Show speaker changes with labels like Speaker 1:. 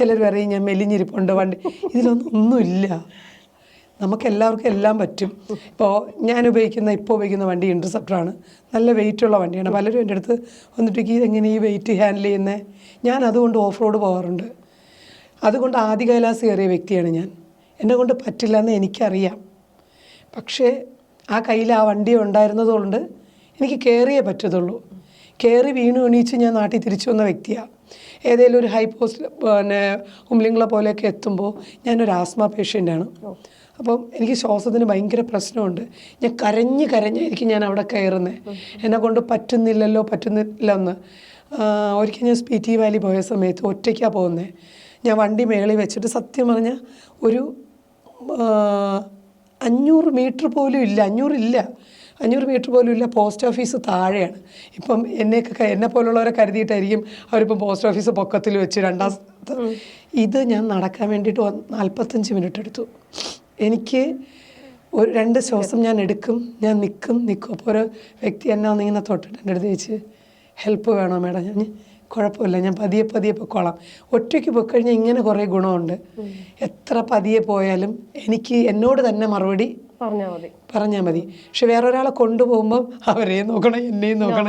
Speaker 1: ചിലർ പറയും ഞാൻ മെലിഞ്ഞിരിപ്പുണ്ട് വണ്ടി. ഇതിലൊന്നും ഒന്നുമില്ല. നമുക്ക് എല്ലാവർക്കും എല്ലാം പറ്റും. ഇപ്പോൾ ഞാൻ ഉപയോഗിക്കുന്ന ഇപ്പോൾ ഉപയോഗിക്കുന്ന വണ്ടി ഇന്റർസെപ്റ്ററാണ് നല്ല വെയിറ്റുള്ള വണ്ടിയാണ്. പലരും എന്റെ അടുത്ത് വന്നിട്ട് ഇതെങ്ങനെ ഈ വെയിറ്റ് ഹാൻഡിൽ ചെയ്യുന്നത് ഞാൻ അതുകൊണ്ട് ഓഫ് റോഡ് പോകാറുണ്ട്. അതുകൊണ്ട് ആദ്യ കൈലാസ് കയറിയ വ്യക്തിയാണ് ഞാൻ. എന്നെ കൊണ്ട് പറ്റില്ല എന്ന് എനിക്കറിയാം. പക്ഷേ ആ കയ്യിൽ ആ വണ്ടി ഉണ്ടായിരുന്നതുകൊണ്ട് എനിക്ക് കയറിയേ പറ്റത്തുള്ളൂ. കയറി വീണു എണീച്ച് ഞാൻ നാട്ടിൽ തിരിച്ചു വന്ന വ്യക്തിയാണ് ഏതെങ്കിലും ഒരു ഹൈ പോസ്റ്റ് പിന്നെ ഉമ്ലിങ്ങളെ പോലെയൊക്കെ എത്തുമ്പോൾ ഞാനൊരു ആസ്മ പേഷ്യന്റാണ് അപ്പം എനിക്ക് ശ്വാസത്തിന് ഭയങ്കര പ്രശ്നമുണ്ട്. ഞാൻ കരഞ്ഞ് കരഞ്ഞായിരിക്കും ഞാൻ അവിടെ കയറുന്നത് എന്നെ കൊണ്ട് പറ്റുന്നില്ലല്ലോ പറ്റുന്നില്ല എന്ന് ഒരിക്കൽ ഞാൻ സ്പീറ്റി വാലി പോയ സമയത്ത് ഒറ്റയ്ക്കാണ് പോകുന്നത് ഞാൻ വണ്ടി മേളിൽ വെച്ചിട്ട് സത്യം പറഞ്ഞാൽ ഒരു അഞ്ഞൂറ് മീറ്റർ പോലും ഇല്ല. അഞ്ഞൂറില്ല. അഞ്ഞൂറ് മീറ്റർ പോലും ഇല്ല പോസ്റ്റ് ഓഫീസ് താഴെയാണ്. ഇപ്പം എന്നെയൊക്കെ എന്നെ പോലുള്ളവരെ കരുതിയിട്ടായിരിക്കും അവരിപ്പം പോസ്റ്റ് ഓഫീസ് പൊക്കത്തിൽ വെച്ച് രണ്ടാം സ്ഥലത്ത് ഇത് ഞാൻ നടക്കാൻ വേണ്ടിയിട്ട് നാൽപ്പത്തഞ്ച് മിനിറ്റ് എടുത്തു. എനിക്ക് ഒരു രണ്ട് ശ്വാസം ഞാൻ എടുക്കും ഞാൻ നിൽക്കും നിൽക്കും അപ്പോൾ ഒരു വ്യക്തി എന്നെ വന്നിങ്ങനെ തൊട്ടിട്ട് എന്റെ അടുത്ത് ചോദിച്ച് ഹെൽപ്പ് വേണോ മേഡം? ഞാൻ കുഴപ്പമില്ല ഞാൻ പതിയെ പതിയെ പൊക്കോളാം. ഒറ്റയ്ക്ക് പോയി കഴിഞ്ഞാൽ ഇങ്ങനെ കുറേ ഗുണമുണ്ട്. എത്ര പതിയെ പോയാലും എനിക്ക് എന്നോട് തന്നെ മറുപടി പറഞ്ഞാൽ മതി. പക്ഷെ വേറൊരാളെ കൊണ്ടുപോകുമ്പം അവരെയും നോക്കണം എന്നെയും നോക്കണം.